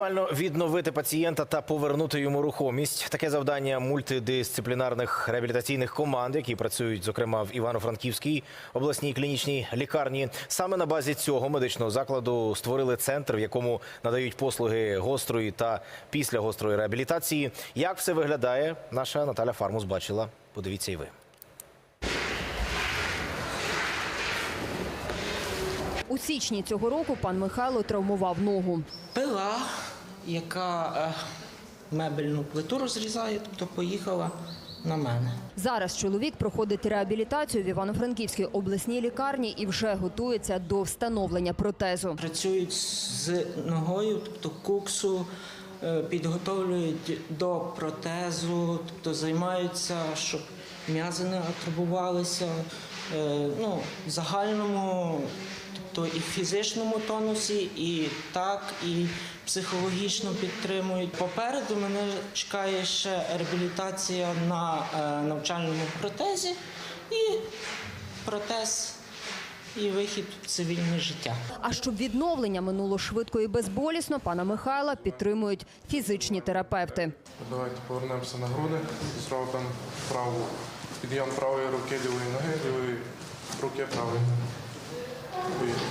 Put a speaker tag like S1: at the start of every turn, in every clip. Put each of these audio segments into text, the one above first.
S1: Максимально відновити пацієнта та повернути йому рухомість. Таке завдання мультидисциплінарних реабілітаційних команд, які працюють, зокрема, в Івано-Франківській обласній клінічній лікарні. Саме на базі цього медичного закладу створили центр, в якому надають послуги гострої та післягострої реабілітації. Як все виглядає, наша Наталя Фармус бачила. Подивіться і ви.
S2: У січні цього року пан Михайло травмував ногу.
S3: пила, яка е, мебельну плиту розрізає, тобто поїхала на мене.
S2: Зараз чоловік проходить реабілітацію в Івано-Франківській обласній лікарні і вже готується до встановлення протезу.
S3: Працюють з ногою, тобто куксу, е, підготовлюють до протезу, тобто займаються, щоб м'язи не атрибувалися. е, Ну, в загальному, тобто і в фізичному тонусі, і так, і психологічно підтримують. Попереду мене чекає ще реабілітація на е, навчальному протезі і протез і вихід в цивільне життя.
S2: А щоб відновлення минуло швидко і безболісно, пана Михайла підтримують фізичні терапевти.
S4: Давайте повернемося на груди, зробимо праву підйом правої руки, лівої ноги, лівої руки правої. Поїхали.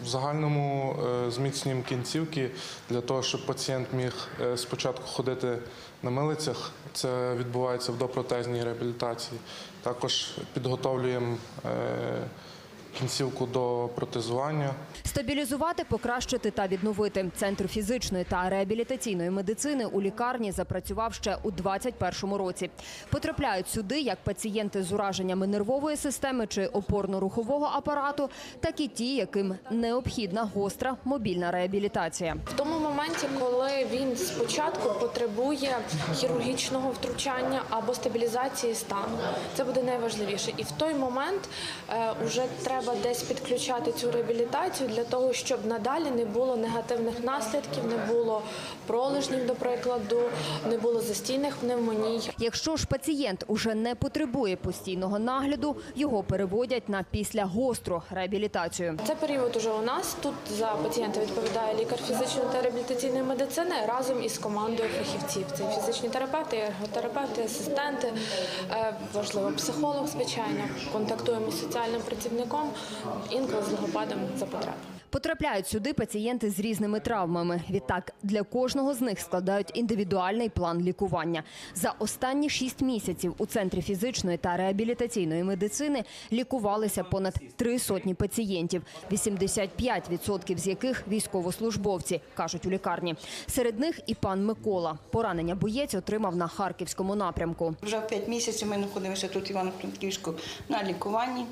S4: В загальному е, зміцнюємо кінцівки для того, щоб пацієнт міг е, спочатку ходити на милицях. Це відбувається в допротезній реабілітації. Також підготовлюємо е, кінцівку до протезування.
S2: Стабілізувати, покращити та відновити. Центр фізичної та реабілітаційної медицини у лікарні запрацював ще у 2021 році. Потрапляють сюди як пацієнти з ураженнями нервової системи чи опорно-рухового апарату, так і ті, яким необхідна гостра мобільна реабілітація.
S5: В тому моменті, коли він спочатку потребує хірургічного втручання або стабілізації стану, це буде найважливіше. І в той момент е, вже треба десь підключати цю реабілітацію для того, щоб надалі не було негативних наслідків, не було пролежнів, до прикладу, не було застійних пневмоній.
S2: Якщо ж пацієнт уже не потребує постійного нагляду, його переводять на післягостру реабілітацію.
S5: Це період уже у нас. Тут за пацієнта відповідає лікар фізичної та реабілітаційної медицини разом із командою фахівців. Це фізичні терапевти, ерготерапевти, асистенти, е, важливо психолог, звичайно. Контактуємо з соціальним працівником, інколи з логопедом за потреби.
S2: Потрапляють сюди пацієнти з різними травмами. Відтак для кожного з них складають індивідуальний план лікування. За останні шість місяців у центрі фізичної та реабілітаційної медицини лікувалися понад три сотні пацієнтів, 85% з яких військовослужбовці, кажуть у лікарні. Серед них і пан Микола. Поранення боєць отримав на харківському напрямку.
S6: Вже 5 місяців ми знаходимося тут Івано-Франківську на лікуванні.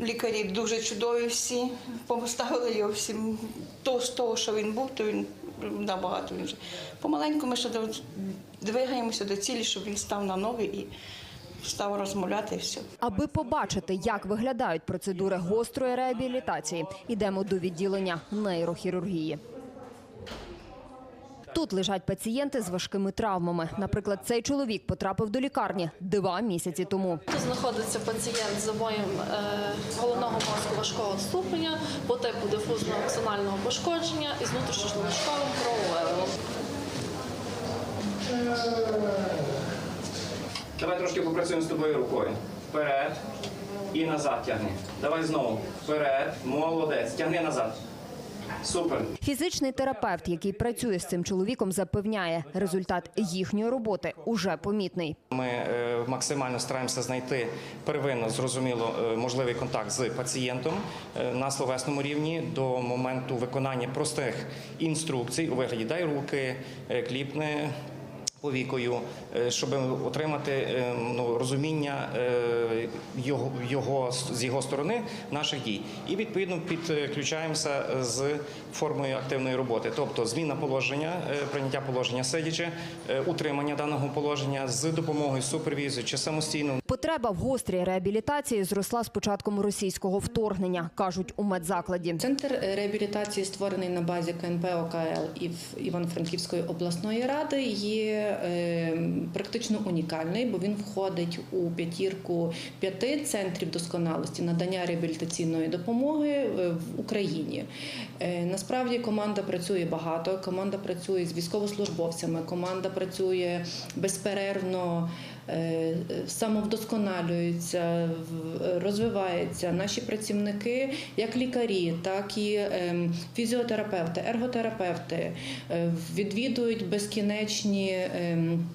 S6: Лікарі дуже чудові всі, поставили його всім. То, з того, що він був, то він набагато він вже. Помаленьку ми ще двигаємося до цілі, щоб він став на ноги і став розмовляти і все.
S2: Аби побачити, як виглядають процедури гострої реабілітації, йдемо до відділення нейрохірургії. Тут лежать пацієнти з важкими травмами. Наприклад, цей чоловік потрапив до лікарні два місяці тому.
S7: Тут знаходиться пацієнт з забоєм е, головного мозку важкого ступеня по типу дифузного аксонального пошкодження із внутрішньошлуночковим крововиливом.
S8: Давай трошки попрацюємо з тобою рукою. Вперед і назад тягни. Давай знову. Вперед. Молодець. Тягни назад. Супер.
S2: Фізичний терапевт, який працює з цим чоловіком, запевняє, результат їхньої роботи уже помітний.
S8: Ми е, максимально стараємося знайти первинно зрозуміло е, можливий контакт з пацієнтом е, на словесному рівні до моменту виконання простих інструкцій у вигляді дай руки, кліпни. Повікою, е, щоб отримати е, ну, розуміння е, його, його з його сторони наших дій, і відповідно підключаємося з формою активної роботи, тобто зміна положення, прийняття положення сидячи, утримання даного положення з допомогою супервізії чи самостійно.
S2: Потреба в гострій реабілітації зросла з початком російського вторгнення, кажуть у медзакладі.
S9: Центр реабілітації створений на базі КНП ОКЛ і в Івано-Франківської обласної ради. Є е, практично унікальний, бо він входить у п'ятірку п'яти центрів досконалості надання реабілітаційної допомоги е, в Україні. Е, Насправді команда працює багато. Команда працює з військовослужбовцями. Команда працює безперервно. Е, Самовдосконалюється, розвивається. Наші працівники, як лікарі, так і ем, фізіотерапевти, ерготерапевти, е, відвідують безкінечні ем,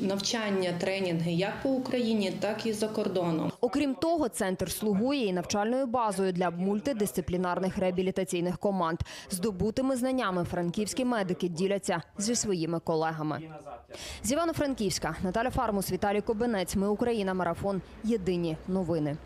S9: навчання, тренінги як по Україні, так і за кордоном.
S2: Окрім того, центр слугує і навчальною базою для мультидисциплінарних реабілітаційних команд. Здобутими знаннями франківські медики діляться зі своїми колегами. З Івано-Франківська Наталя Фармус, Віталій Кобенець. Ми Україна. Марафон. Єдині новини.